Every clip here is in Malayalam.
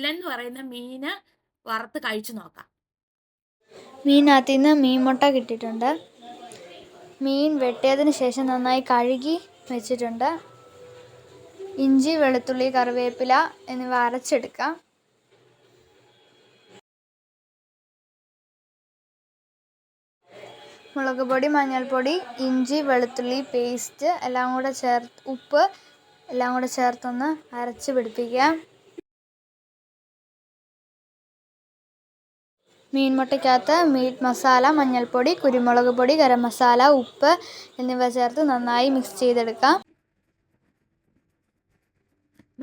മുല്ലൻ എന്ന് പറയുന്ന മീന് വറുത്ത് കഴിച്ചു നോക്കാം. മീനകത്ത് നിന്ന് മീൻ മുട്ട കിട്ടിയിട്ടുണ്ട്. മീൻ വെട്ടിയതിന് ശേഷം നന്നായി കഴുകി വെച്ചിട്ടുണ്ട്. ഇഞ്ചി വെളുത്തുള്ളി കറിവേപ്പില എന്നിവ അരച്ചെടുക്കാം. മുളക് പൊടി മഞ്ഞൾപ്പൊടി ഇഞ്ചി വെളുത്തുള്ളി പേസ്റ്റ് എല്ലാം കൂടെ ചേർത്ത് ഉപ്പ് എല്ലാം കൂടെ ചേർത്തൊന്ന് അരച്ച് പിടിപ്പിക്കാം. മീൻ മുട്ടയ്ക്കകത്ത് മീറ്റ് മസാല മഞ്ഞൾപ്പൊടി കുരുമുളക് പൊടി ഗരം മസാല ഉപ്പ് എന്നിവ ചേർത്ത് നന്നായി മിക്സ് ചെയ്തെടുക്കാം.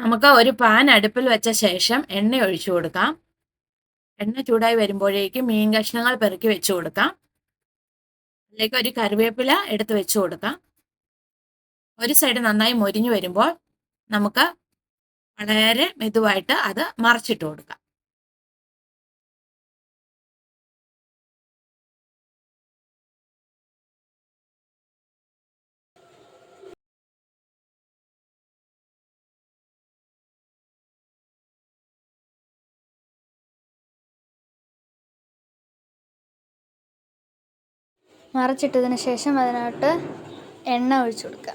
നമുക്ക് ഒരു പാൻ അടുപ്പിൽ വെച്ച ശേഷം എണ്ണ ഒഴിച്ചു കൊടുക്കാം. എണ്ണ ചൂടായി വരുമ്പോഴേക്കും മീൻ കഷ്ണങ്ങൾ പെറുക്കി വെച്ചു കൊടുക്കാം. അതിലേക്ക് ഒരു കറിവേപ്പില എടുത്ത് വെച്ചു കൊടുക്കാം. ഒരു സൈഡ് നന്നായി മൊരിഞ്ഞു വരുമ്പോൾ നമുക്ക് വളരെ മെതുവായിട്ട് അത് മറച്ചിട്ട് കൊടുക്കാം. മറച്ചിട്ടതിന് ശേഷം അതിനകത്ത് എണ്ണ ഒഴിച്ചു കൊടുക്കുക.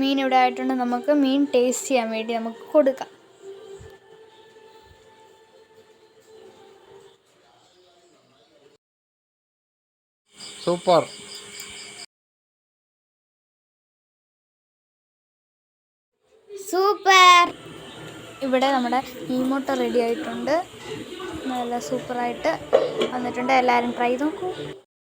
മീൻ ഇവിടെ ആയിട്ടുണ്ട്. നമുക്ക് മീൻ ടേസ്റ്റ് ചെയ്യാൻ വേണ്ടി നമുക്ക് കൊടുക്കാം. സൂപ്പർ. സൂപ്പർ. ഇവിടെ നമ്മുടെ മീൻമുട്ട റെഡി ആയിട്ടുണ്ട്. നല്ല സൂപ്പറായിട്ട് വന്നിട്ടുണ്ട്. എല്ലാവരും ട്രൈ നോക്കൂ.